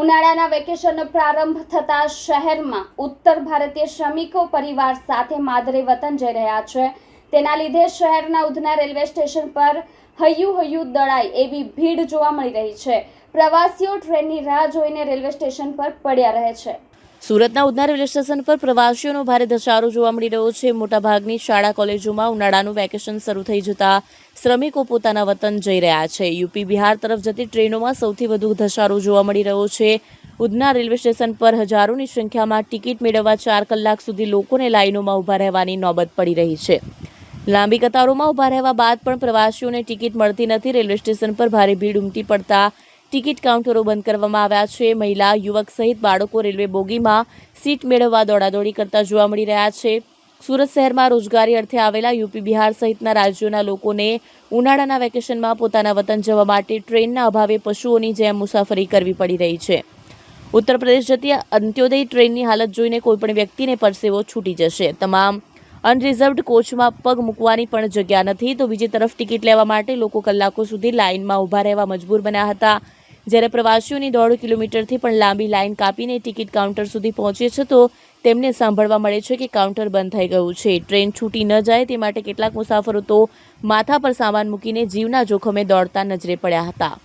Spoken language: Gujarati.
ઉનાળાના વેકેશનનો પ્રારંભ થતા શહેરમાં ઉત્તર ભારતીય શ્રમિકો પરિવાર સાથે માદરે વતન જઈ રહ્યા છે. તેના લીધે શહેરના ઉધના રેલવે સ્ટેશન પર હૈયું હૈયું દળાય એવી ભીડ જોવા મળી રહી છે. પ્રવાસીઓ ટ્રેનની રાહ જોઈને રેલવે સ્ટેશન પર પડ્યા રહે છે. સુરતના ઉધના રેલવે સ્ટેશન પર પ્રવાસીઓનો ભારે ધસારો જોવા મળી રહ્યો છે. મોટાભાગની શાળા કોલેજોમાં ઉનાળાનું વેકેશન શરૂ થઈ જતા શ્રમિકો પોતાના વતન જઈ રહ્યા છે. યુપી બિહાર તરફ જતી ટ્રેનોમાં સૌથી વધુ ધસારો જોવા મળી રહ્યો છે. ઉધના રેલવે સ્ટેશન પર હજારોની સંખ્યામાં ટિકિટ મેળવવા ચાર કલાક સુધી લોકોને લાઈનોમાં ઊભા રહેવાની નોબત પડી રહી છે. લાંબી કતારોમાં ઊભા રહેવા બાદ પણ પ્રવાસીઓને ટિકિટ મળતી નથી. રેલવે સ્ટેશન પર ભારે ભીડ ઉમટી પડતા ટિકિટ કાઉન્ટરો બંધ કરવામાં આવ્યા છે. મહિલા, યુવક સહિત બાળકો રેલવે બોગીમાં સીટ મેળવવા દોડાદોડી કરતા જોવા મળી રહ્યા છે. સુરત શહેરમાં રોજગારી અર્થે આવેલા યુપી, બિહાર સહિતના રાજ્યોના લોકોને ઉનાળાના વેકેશનમાં પોતાના વતન જવા માટે ટ્રેનના અભાવે પશુઓની જેમ મુસાફરી કરવી પડી રહી છે. ઉત્તર પ્રદેશ જતી અંત્યોદય ટ્રેનની હાલત જોઈને કોઈપણ વ્યક્તિને પરસેવો છૂટી જશે. તમામ અનરિઝર્વડ કોચમાં પગ મૂકવાની પણ જગ્યા નથી. તો બીજી તરફ ટિકિટ લેવા માટે લોકો કલાકો સુધી લાઇનમાં ઊભા રહેવા મજબૂર બન્યા હતા. જ્યારે પ્રવાસીઓની દોઢ કિલોમીટરથી પણ લાંબી લાઇન કાપીને ટિકિટ કાઉન્ટર સુધી પહોંચે છે, તો તેમને સાંભળવા મળે છે કે કાઉન્ટર બંધ થઈ ગયું છે. ટ્રેન છૂટી ન જાય તે માટે કેટલાક મુસાફરો તો માથા પર સામાન મૂકીને જીવના જોખમે દોડતા નજરે પડ્યા હતા.